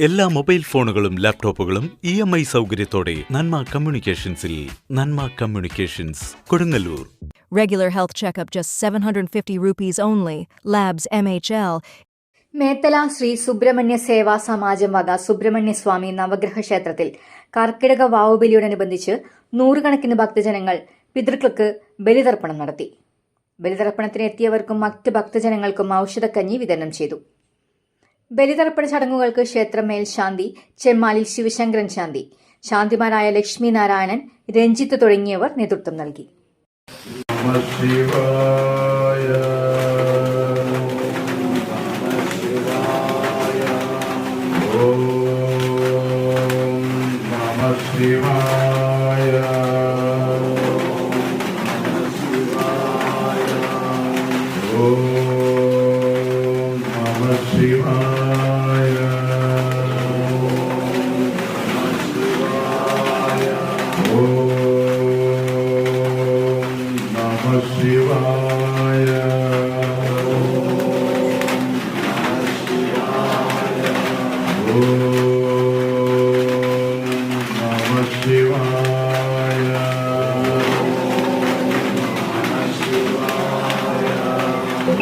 എല്ലാ മൊബൈൽ ഫോണുകളും ലാപ്ടോപ്പുകളും ഇ എം ഐ സൗകര്യത്തോടെ Nanma കമ്മ്യൂണിക്കേഷൻസിൽ Nanma communications Kodungallur Regular health checkup just 750 rupees only. Labs MHL. Methala Shri Subrahmanya Seva Samajam വക സുബ്രഹ്മണ്യ സ്വാമി നവഗ്രഹ ക്ഷേത്രത്തിൽ കർക്കിടക വാവുബലിയോടനുബന്ധിച്ച് നൂറുകണക്കിന് ഭക്തജനങ്ങൾ പിതൃക്കൾക്ക് ബലിതർപ്പണം നടത്തി ബലിതർപ്പണത്തിന് എത്തിയവർക്കും മറ്റ് ഭക്തജനങ്ങൾക്കും ഔഷധക്കഞ്ഞി വിതരണം ചെയ്തു ബലിതർപ്പണ ചടങ്ങുകൾക്ക് ക്ഷേത്രമേൽ ശാന്തി ചെമ്മാലി ശിവശങ്കരൻ ശാന്തി. ശാന്തിമാരായ ലക്ഷ്മി നാരായണൻ രഞ്ജിത്ത് തുടങ്ങിയവർ നേതൃത്വം നൽകി. ശിവായ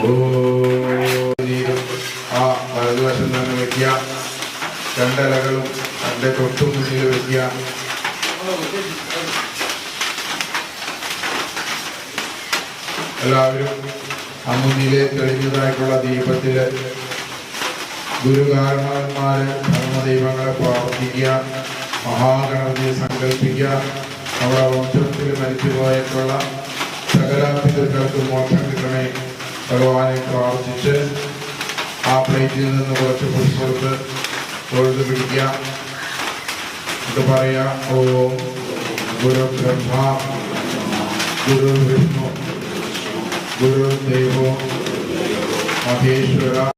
Oh. രണ്ടിലകളും തന്റെ തൊട്ടു വലിയ എല്ലാവരും ആ മുന്നിലെ തെളിഞ്ഞതായിട്ടുള്ള ദീപത്തിൽ ഗുരുകാരണവന്മാര് ധർമ്മദൈവങ്ങളെ പ്രാർത്ഥിക്കുക മഹാഗണപതിയെ സങ്കല്പിക്കുക. നമ്മുടെ വംശത്തിൽ മരിച്ചുപോയിട്ടുള്ള സകല പിതൃക്കൾക്ക് മോക്ഷം കിട്ടണേ. ഭഗവാനെ പ്രാർത്ഥിച്ച് ആ പ്ലേറ്റിൽ നിന്ന് കുറച്ച് പുഷ്പത്ത് തൊഴുത് പിടിക്കുക ഇത് പറയാ ഓം ഗുരു ബ്രഹ്മ ഗുരു വിഷ്ണു ഗുരുദേവോ മഹേശ്വര